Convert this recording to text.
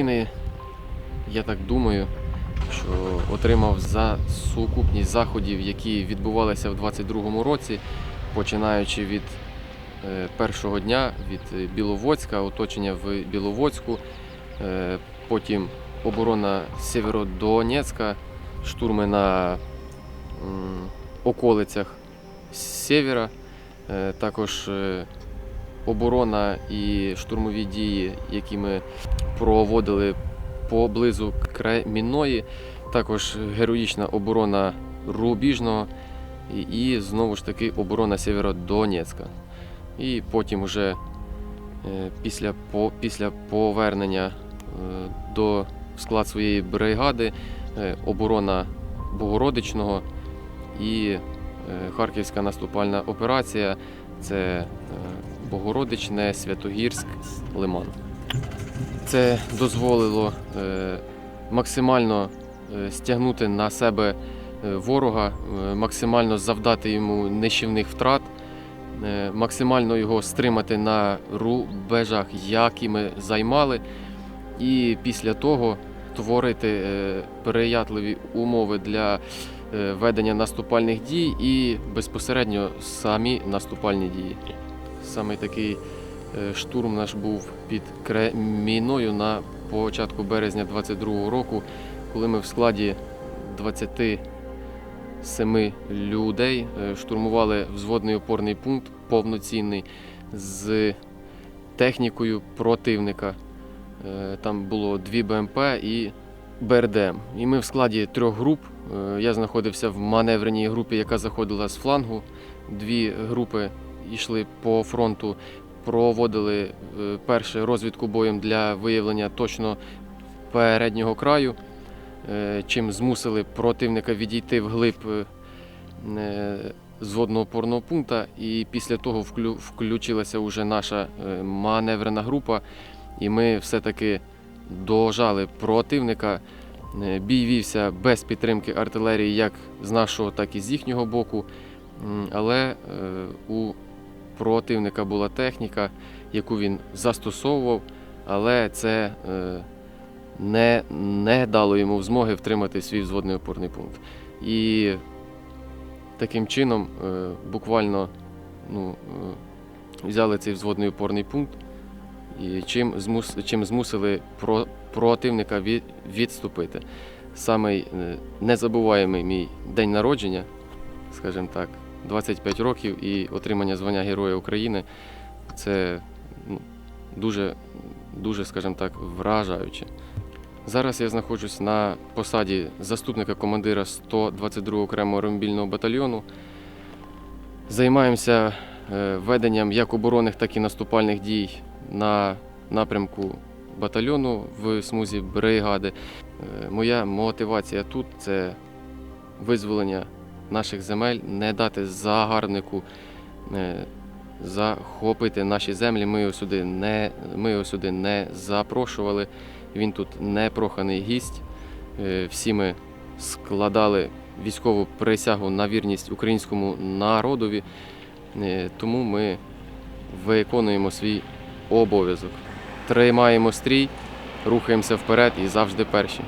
України, я так думаю, що отримав за сукупність заходів, які відбувалися в 22-му році, починаючи від е, першого дня від е, Біловодська, оточення в Біловодську, е, потім оборона Сєвєродонецька, штурми на околицях е, також оборона і штурмові дії, які ми проводили поблизу Кремінної, також героїчна оборона Рубіжного і, і знову ж таки оборона Сєвєродонецька. І потім вже е, після, по, після повернення е, до склад своєї бригади е, оборона Богородичного і Харківська наступальна операція це Богородичне, Святогірськ, Лиман. Це дозволило е, максимально е, стягнути на себе е, ворога, максимально завдати йому нищівних втрат, максимально його стримати на рубежах, які ми займали, і після того творити переятливі умови для ведення наступальних дій і безпосередньо самі наступальні дії. Саме такий е, штурм наш був під Креміною на початку березня 22-го року, коли ми в складі 27 людей е, штурмували взводний опорний пункт повноцінний з технікою противника. Е, Там було дві БМП і БРДМ. І ми в складі трьох груп. Я знаходився в маневреній групі, яка заходила з флангу. Дві групи йшли по фронту, проводили е, перше розвідку боєм для виявлення точно переднього краю, е, чим змусили противника відійти вглиб е, зводного опорного пункту. І після того включилася вже наша маневрена група, і ми все-таки дожали противника. Бій вівся без підтримки артилерії як з нашого, так і з їхнього боку. Але у противника була техніка, яку він застосовував, але це е, не, не дало йому змоги втримати свій взводний опорний пункт. І таким чином е, буквально ну, е, взяли цей взводний опорний пункт, і чим, змус, чим змусили про, противника від, відступити. Самий незабуваємий мій день народження, скажімо так, 25 років і отримання звання Героя України це ну, дуже, дуже, скажімо так, вражаюче. Зараз я знаходжусь на посаді заступника командира 122 окремого аеромобільного батальйону. Займаємося е, веденням як оборонних, так і наступальних дій на напрямку батальйону в смузі бригади. Е, Моя мотивація тут це визволення наших земель, не дати загарбнику е, захопити наші землі. Ми його сюди не, ми його сюди не запрошували. Він тут не проханий гість. Е, Всі ми складали військову присягу на вірність українському народові, Е, тому ми виконуємо свій обов'язок. Тримаємо стрій, рухаємося вперед і завжди перші.